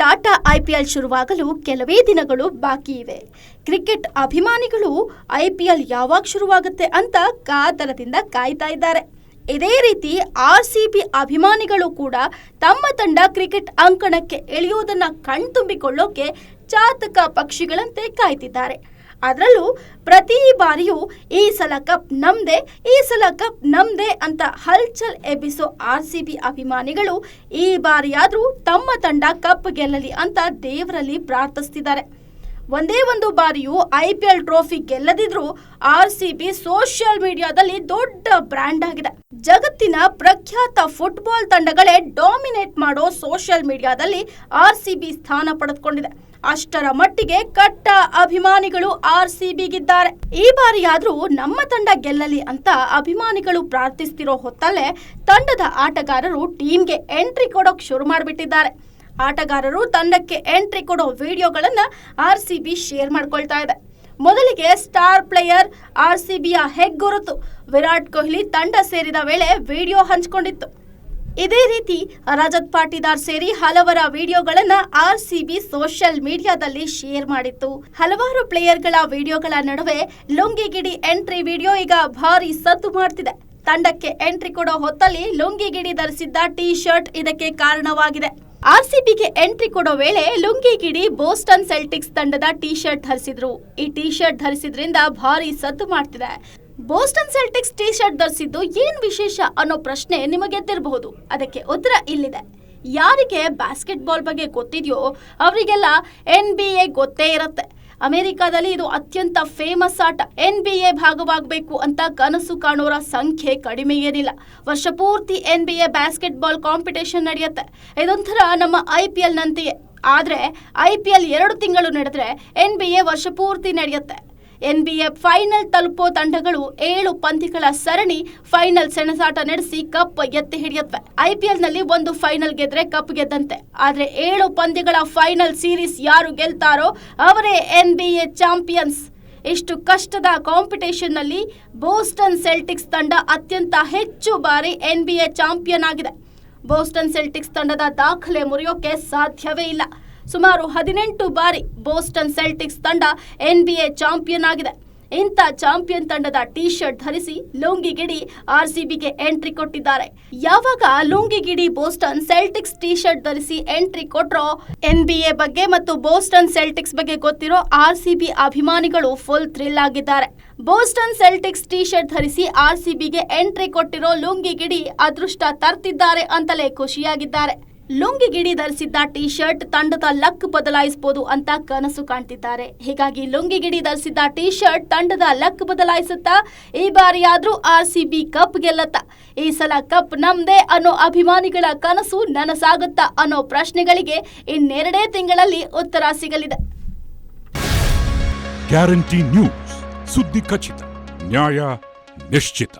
Tata IPL ಶುರುವಾಗಲು ಕೆಲವೇ ದಿನಗಳು ಬಾಕಿ ಇವೆ. ಕ್ರಿಕೆಟ್ ಅಭಿಮಾನಿಗಳು ಐಪಿಎಲ್ ಯಾವಾಗ ಶುರುವಾಗುತ್ತೆ ಅಂತ ಕಾತರದಿಂದ ಕಾಯ್ತಾ ಇದ್ದಾರೆ. ಇದೇ ರೀತಿ ಆರ್ ಸಿ ಬಿ ಅಭಿಮಾನಿಗಳು ಕೂಡ ತಮ್ಮ ತಂಡ ಕ್ರಿಕೆಟ್ ಅಂಕಣಕ್ಕೆ ಇಳಿಯುವುದನ್ನು ಕಣ್ತುಂಬಿಕೊಳ್ಳೋಕೆ ಚಾತಕ ಪಕ್ಷಿಗಳಂತೆ ಕಾಯ್ತಿದ್ದಾರೆ. ಅದರಲ್ಲೂ ಪ್ರತಿ ಬಾರಿಯೂ ಈ ಸಲ ಕಪ್ ನಮ್ದೆ, ಈ ಸಲ ಕಪ್ ನಮ್ದೆ ಅಂತ ಹಲ್ಚಲ್ ಎಬ್ಬಿಸೋ ಆರ್ ಸಿ ಬಿ ಅಭಿಮಾನಿಗಳು ಈ ಬಾರಿಯಾದರೂ ತಮ್ಮ ತಂಡ ಕಪ್ ಗೆಲ್ಲಲಿ ಅಂತ ದೇವರಲ್ಲಿ ಪ್ರಾರ್ಥಿಸ್ತಿದ್ದಾರೆ. ಒಂದೇ ಒಂದು ಬಾರಿಯೂ ಐ ಪಿ ಎಲ್ ಟ್ರೋಫಿ ಗೆಲ್ಲದಿದ್ರೂ ಆರ್ ಸಿ ಬಿ ಸೋಷಿಯಲ್ ಮೀಡಿಯಾದಲ್ಲಿ ದೊಡ್ಡ ಬ್ರ್ಯಾಂಡ್ ಆಗಿದೆ. ಜಗತ್ತಿನ ಪ್ರಖ್ಯಾತ ಫುಟ್ಬಾಲ್ ತಂಡಗಳೇ ಡಾಮಿನೇಟ್ ಮಾಡೋ ಸೋಷಿಯಲ್ ಮೀಡಿಯಾದಲ್ಲಿ ಆರ್ ಸಿ ಬಿ ಸ್ಥಾನ ಪಡೆದುಕೊಂಡಿದೆ. ಅಷ್ಟರ ಮಟ್ಟಿಗೆ ಕಟ್ಟ ಅಭಿಮಾನಿಗಳು ಆರ್ ಸಿಬಿಗಿದ್ದಾರೆ ಈ ಬಾರಿಯಾದ್ರೂ ನಮ್ಮ ತಂಡ ಗೆಲ್ಲಲಿ ಅಂತ ಅಭಿಮಾನಿಗಳು ಪ್ರಾರ್ಥಿಸ್ತಿರೋ ಹೊತ್ತಲ್ಲೇ ತಂಡದ ಆಟಗಾರರು ಟೀಮ್ಗೆ ಎಂಟ್ರಿ ಕೊಡೋಕ್ ಶುರು ಮಾಡಿಬಿಟ್ಟಿದ್ದಾರೆ. ಆಟಗಾರರು ತಂಡಕ್ಕೆ ಎಂಟ್ರಿ ಕೊಡೋ ವಿಡಿಯೋಗಳನ್ನ ಆರ್ ಸಿ ಬಿ ಶೇರ್ ಮಾಡ್ಕೊಳ್ತಾ ಇದೆ. ಮೊದಲಿಗೆ ಸ್ಟಾರ್ ಪ್ಲೇಯರ್ ಆರ್ ಸಿ ಬಿಯ ಹೆಗ್ಗುರುತು. ವಿರಾಟ್ ಕೊಹ್ಲಿ ತಂಡ ಸೇರಿದ ವೇಳೆ ವಿಡಿಯೋ ಹಂಚಿಕೊಂಡಿತ್ತು. ಇದೇ ರೀತಿ ರಜತ್ ಪಾಟೀದಾರ್ ಸೇರಿ ಹಲವರ ವಿಡಿಯೋಗಳನ್ನ ಆರ್ ಸಿಬಿ ಸೋಷಿಯಲ್ ಮೀಡಿಯಾದಲ್ಲಿ ಶೇರ್ ಮಾಡಿತ್ತು. ಹಲವಾರು ಪ್ಲೇಯರ್ಗಳ ವಿಡಿಯೋಗಳ ನಡುವೆ ಲುಂಗಿಗಿಡಿ ಎಂಟ್ರಿ ವಿಡಿಯೋ ಈಗ ಭಾರಿ ಸದ್ದು ಮಾಡ್ತಿದೆ. ತಂಡಕ್ಕೆ ಎಂಟ್ರಿ ಕೊಡೋ ಹೊತ್ತಲ್ಲಿ ಲುಂಗಿಗಿಡಿ ಧರಿಸಿದ್ದ ಟಿ ಶರ್ಟ್ ಇದಕ್ಕೆ ಕಾರಣವಾಗಿದೆ. ಆರ್ಸಿಬಿಗೆ ಎಂಟ್ರಿ ಕೊಡೋ ವೇಳೆ ಲುಂಗಿಗಿಡಿ ಬೋಸ್ಟನ್ ಸೆಲ್ಟಿಕ್ಸ್ ತಂಡದ ಟಿ ಶರ್ಟ್ ಧರಿಸಿದ್ರು. ಈ ಟಿ ಶರ್ಟ್ ಧರಿಸಿದ್ರಿಂದ ಭಾರಿ ಸದ್ದು ಮಾಡ್ತಿದೆ. ಬೋಸ್ಟನ್ ಸೆಲ್ಟಿಕ್ಸ್ ಟಿ ಶರ್ಟ್ ಧರಿಸಿದ್ದು ಏನ್ ವಿಶೇಷ ಅನ್ನೋ ಪ್ರಶ್ನೆ ನಿಮಗೆ ತಿರಬಹುದು ಅದಕ್ಕೆ ಉತ್ತರ ಇಲ್ಲಿದೆ. ಯಾರಿಗೆ ಬಾಸ್ಕೆಟ್ ಬಾಲ್ ಬಗ್ಗೆ ಗೊತ್ತಿದೆಯೋ ಅವರಿಗೆಲ್ಲ ಎನ್ ಬಿ ಎ ಗೊತ್ತೇ ಇರುತ್ತೆ. ಅಮೆರಿಕಾದಲ್ಲಿ ಇದು ಅತ್ಯಂತ ಫೇಮಸ್ ಆಟ. ಎನ್ ಬಿ ಎ ಭಾಗವಾಗಬೇಕು ಅಂತ ಕನಸು ಕಾಣೋರ ಸಂಖ್ಯೆ ಕಡಿಮೆ ಏನಿಲ್ಲ. ವರ್ಷ ಪೂರ್ತಿ N B A basketball competition ನಡೆಯುತ್ತೆ. ಇದೊಂಥರ ನಮ್ಮ ಐ ಪಿ ಎಲ್ ನಂತೆಯೇ. ಆದರೆ ಐ ಪಿ ಎಲ್ ಎರಡು ತಿಂಗಳು ನಡೆದ್ರೆ ಎನ್ ಬಿ ಎ ವರ್ಷ ಪೂರ್ತಿ ನಡೆಯುತ್ತೆ. ಎನ್ ಬಿ ಎ ಫೈನಲ್ ತಲುಪೋ ತಂಡಗಳು ಏಳು ಪಂದ್ಯಗಳ ಸರಣಿ ಫೈನಲ್ ಸೆಣಸಾಟ ನಡೆಸಿ ಕಪ್ ಎತ್ತಿ ಹಿಡಿಯುತ್ತವೆ. ಐಪಿಎಲ್ನಲ್ಲಿ ಒಂದು ಫೈನಲ್ ಗೆದ್ರೆ ಕಪ್ ಗೆದ್ದಂತೆ. ಆದ್ರೆ ಏಳು ಪಂದ್ಯಗಳ ಫೈನಲ್ ಸೀರೀಸ್ ಯಾರು ಗೆಲ್ತಾರೋ ಅವರೇ ಎನ್ಬಿಎ ಚಾಂಪಿಯನ್ಸ್. ಇಷ್ಟು ಕಷ್ಟದ ಕಾಂಪಿಟೇಷನ್ನಲ್ಲಿ ಬೋಸ್ಟನ್ ಸೆಲ್ಟಿಕ್ಸ್ ತಂಡ ಅತ್ಯಂತ ಹೆಚ್ಚು ಬಾರಿ ಎನ್ಬಿಎ ಚಾಂಪಿಯನ್ ಆಗಿದೆ. ಬೋಸ್ಟನ್ ಸೆಲ್ಟಿಕ್ಸ್ ತಂಡದ ದಾಖಲೆ ಮುರಿಯೋಕೆ ಸಾಧ್ಯವೇ ಇಲ್ಲ. ಸುಮಾರು ಹದಿನೆಂಟು ಬಾರಿ ಬೋಸ್ಟನ್ ಸೆಲ್ಟಿಕ್ಸ್ ತಂಡ ಎನ್ ಬಿ ಎ ಚಾಂಪಿಯನ್ ಆಗಿದೆ. ಇಂಥ ಚಾಂಪಿಯನ್ ತಂಡದ ಟಿ ಶರ್ಟ್ ಧರಿಸಿ ಲುಂಗಿಗಿಡಿ ಆರ್ ಸಿ ಬಿಗೆ ಎಂಟ್ರಿ ಕೊಟ್ಟಿದ್ದಾರೆ. ಯಾವಾಗ Lungi Ngidi Boston Celtics T shirt ಧರಿಸಿ ಎಂಟ್ರಿ ಕೊಟ್ರೋ ಎನ್ ಬಿ ಎ ಬಗ್ಗೆ ಮತ್ತು ಬೋಸ್ಟನ್ ಸೆಲ್ಟಿಕ್ಸ್ ಬಗ್ಗೆ ಗೊತ್ತಿರೋ ಆರ್ ಸಿ ಬಿ ಅಭಿಮಾನಿಗಳು ಫುಲ್ ಥ್ರಿಲ್ ಆಗಿದ್ದಾರೆ. ಬೋಸ್ಟನ್ ಸೆಲ್ಟಿಕ್ಸ್ ಟಿ ಶರ್ಟ್ ಧರಿಸಿ ಆರ್ ಸಿ ಬಿಗೆ ಎಂಟ್ರಿ ಕೊಟ್ಟಿರೋ ಲುಂಗಿಗಿಡಿ ಅದೃಷ್ಟ ತರ್ತಿದ್ದಾರೆ ಅಂತಲೇ ಖುಷಿಯಾಗಿದ್ದಾರೆ. ಲುಂಗಿಗಿಡಿ ಧರಿಸಿದ್ದ ಟಿ ಶರ್ಟ್ ತಂಡದ ಲಕ್ ಬದಲಾಯಿಸಬಹುದು ಅಂತ ಕನಸು ಕಾಣ್ತಿದ್ದಾರೆ. ಹೀಗಾಗಿ ಲುಂಗಿಗಿಡಿ ಧರಿಸಿದ್ದ ಟಿ ಶರ್ಟ್ ತಂಡದ ಲಕ್ ಬದಲಾಯಿಸುತ್ತಾ ಈ ಬಾರಿಯಾದ್ರೂ ಆರ್ ಸಿ ಬಿ ಕಪ್ ಗೆಲ್ಲತ್ತ. ಈ ಸಲ ಕಪ್ ನಮ್ದೇ ಅನ್ನೋ ಅಭಿಮಾನಿಗಳ ಕನಸು ನನಸಾಗುತ್ತಾ ಅನ್ನೋ ಪ್ರಶ್ನೆಗಳಿಗೆ ಇನ್ನೆರಡೇ ತಿಂಗಳಲ್ಲಿ ಉತ್ತರ ಸಿಗಲಿದೆ. ಗ್ಯಾರಂಟಿ ನ್ಯೂಸ್ ಸುದ್ದಿ ಖಚಿತ, ನ್ಯಾಯ ನಿಶ್ಚಿತ.